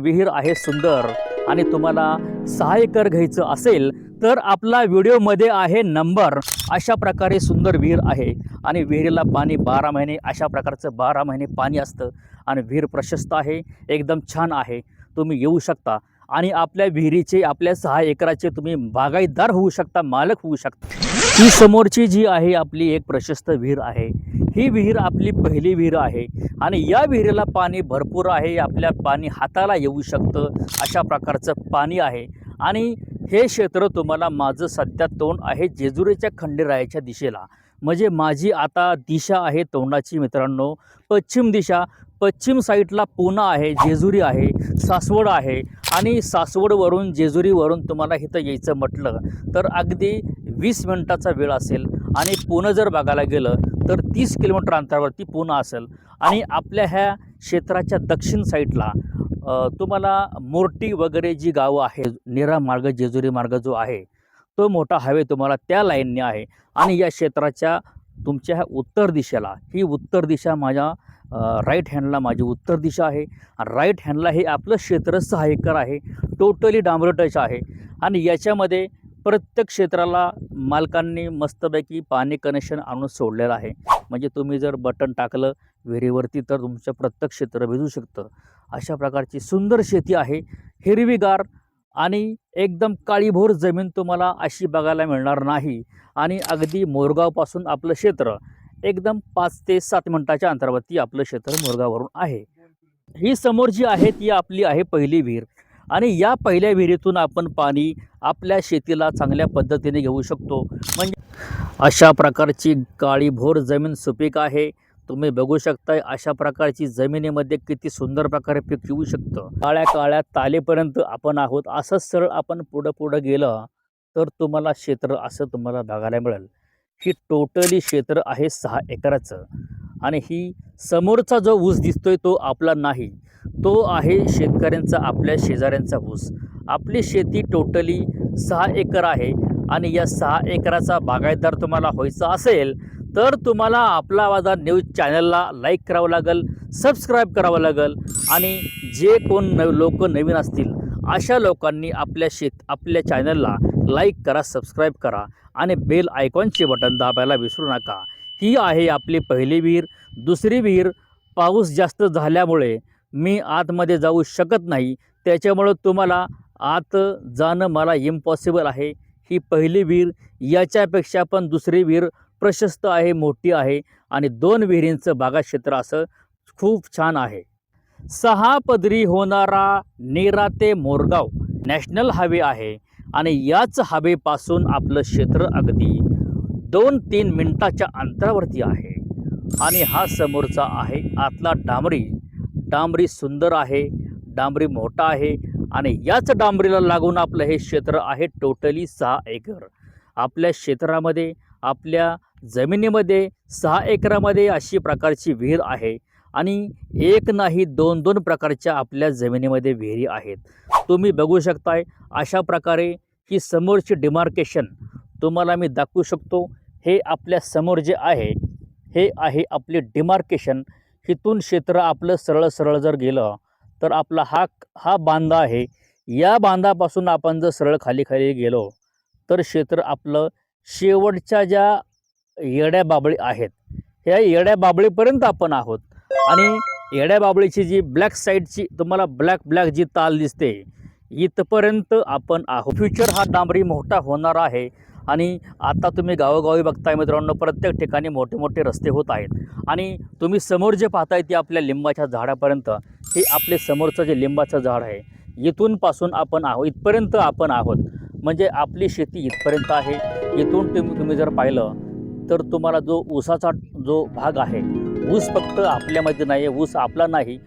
विहीर आहे सुंदर आणि तुम्हाला सहा एकर घ्यायचं असेल तर आपला व्हिडिओमध्ये आहे नंबर. अशा प्रकारे सुंदर विहीर आहे आणि विहिरीला पाणी बारा महिने अशा प्रकारचं बारा महिने पाणी असतं आणि विहीर प्रशस्त आहे एकदम छान आहे. तुम्ही येऊ शकता आणि आपल्या विहिरीचे आपल्या सहा एकराचे तुम्ही बागायतदार होऊ शकता मालक होऊ शकता. ही समोरची जी आहे आपली एक प्रशस्त विहीर आहे. ही विहीर आपली पहिली विहीर आहे. आणि या विहिरीला पाणी भरपूर आहे. आपल्या पाणी हाताला येऊ शकतं अशा प्रकारचं पाणी आहे. आणि हे क्षेत्र तुम्हाला माझं सध्या तोंड आहे जेजुरीच्या खंडेरायाच्या दिशेला. म्हणजे माझी आता दिशा आहे तोंडाची मित्रांनो. पश्चिम दिशा पश्चिम साईडला पुणा आहे जेजुरी आहे सासवड आहे. आणि सासवडवरून जेजुरीवरून तुम्हाला इथं यायचं म्हटलं तर अगदी वीस मिनटाचा वेळ असेल. आणि पुणं जर बघायला गेलं तर तीस किलोमीटर अंतरावरती पुणं असेल. आणि आपल्या ह्या क्षेत्राच्या दक्षिण साईडला तुम्हाला मोर्टी वगैरे जी गावं आहे निरा मार्ग जेजुरी मार्ग जो आहे तो मोठा हायवे तुम्हाला त्या लाईनने आहे. आणि या क्षेत्राच्या तुमच्या ह्या उत्तर दिशेला ही उत्तर दिशा माझ्या राईट हँडला माझी उत्तर दिशा आहे. आणि राईट हँडला हे आपलं क्षेत्र सहा एकर आहे. टोटली डांबरटच आहे. आणि याच्यामध्ये प्रत्येक क्षेत्राला मालकांनी मस्तपैकी पाणी कनेक्शन आणून सोडलेलं आहे. म्हणजे तुम्ही जर बटन टाकलं विहिरीवरती तर तुमचं प्रत्येक क्षेत्र भिजू शकतं. अशा प्रकारची सुंदर शेती आहे. हिरवीगार आणि एकदम काळीभोर जमीन तुम्हाला अशी बघायला मिळणार नाही. आणि अगदी मोरगावपासून आपलं क्षेत्र एकदम पाच ते सात मिनटाच्या अंतरावरती आपलं क्षेत्र मोरगाववरून आहे. ही समोर जी आहे ती आपली आहे पहिली विहीर. आणि या पहिल्या विहिरीतून आपण पाणी आपल्या शेतीला चांगल्या पद्धतीने घेऊ शकतो. म्हणजे अशा प्रकारची काळीभोर जमीन सुपीक आहे. तुम्ही बघू शकताय अशा प्रकारची जमिनीमध्ये किती सुंदर प्रकारे पीक येऊ शकतं. काळ्या काळ्या तालेपर्यंत आपण आहोत. असंच सरळ आपण पुढं पुढं गेलं तर तुम्हाला क्षेत्र असं तुम्हाला बघायला मिळेल. ही टोटली क्षेत्र आहे सहा एकराचं. आणि ही समोरचा जो ऊस दिसतोय तो आपला नाही तो आहे शेतकऱ्यांचा आपल्या शेजाऱ्यांचा ऊस. आपली शेती टोटली सहा एकर आहे आणि या सहा एकराचा बागायतदार तुम्हाला व्हायचा असेल तर तुम्हाला आपला बाजार न्यूज चॅनलला लाईक करावं लागेल सबस्क्राईब करावं लागेल आणि जे कोण न लोक नवीन असतील अशा लोकांनी आपल्या शेत आपल्या चॅनलला लाईक करा सबस्क्राईब करा आणि बेल आयकॉनचे बटन दाबायला विसरू नका. ही आहे आपली पहिली विहीर. दुसरी विहीर पाऊस जास्त झाल्यामुळे मी आतमध्ये जाऊ शकत नाही. त्याच्यामुळं तुम्हाला आत जाणं मला इम्पॉसिबल आहे. ही पहिली विहीर याच्यापेक्षा पण दुसरी विहीर प्रशस्त आहे मोठी आहे आणि दोन विहिरींचं बागा क्षेत्र असं खूप छान आहे. सहा पदरी होणारा नेरा ते मोरगाव नॅशनल हायवे आहे आणि याच हायवेपासून आपलं क्षेत्र अगदी दोन तीन मिनटाच्या अंतरावरती आहे. आणि हा समोरचा आहे. आतला डांबरी. डांबरी सुंदर आहे. डांबरी मोठा आहे. आणि याच डांबरीला लागून आपलं हे क्षेत्र आहे टोटली सहा एकर. आपल्या क्षेत्रामध्ये आपल्या जमिनीमध्ये सहा एकरामध्ये अशी प्रकारची विहीर आहे. आणि एक नाही दोन दोन प्रकारच्या आपल्या जमिनीमध्ये विहिरी आहेत. तुम्ही बघू शकताय अशा प्रकारे ही समोरची डिमार्केशन तुम्हाला मी दाखवू शकतो हे आपल्यासमोर जे आहे हे आहे आपले डिमार्केशन इथून क्षेत्र आपलं सरळ सरळ जर गेलं तर आपला हा हा बांधा आहे. या बांधापासून आपण जर सरळ खाली खाली गेलो तर क्षेत्र आपलं शेवटच्या ज्या येड्या बाबळी आहेत ह्या येड्या बाबळीपर्यंत आपण आहोत. आणि येड्या बाबळीची जी ब्लॅक साईडची तुम्हाला ब्लॅक ब्लॅक जी ताल दिसते इथपर्यंत आपण आहोत. फ्युचर हा डांबरी मोठा होणार आहे. आणि आता तुम्ही गावोगावी बघताय मित्रांनो प्रत्येक ठिकाणी मोठे मोठे रस्ते होत आहेत. आणि तुम्ही समोर जे पाहताय ते आपल्या लिंबाच्या झाडापर्यंत हे आपले समोरचं जे लिंबाचं झाड आहे इथून पासून आपण आहोत इथपर्यंत आपण आहोत. म्हणजे आपली शेती इथपर्यंत आहे. इथून तुम्ही तुम्ही जर पाहिलं तर तुम्हाला जो ऊसाचा जो भाग आहे ऊस फक्त आपल्यामध्ये नाही आहे ऊस आपला नाही.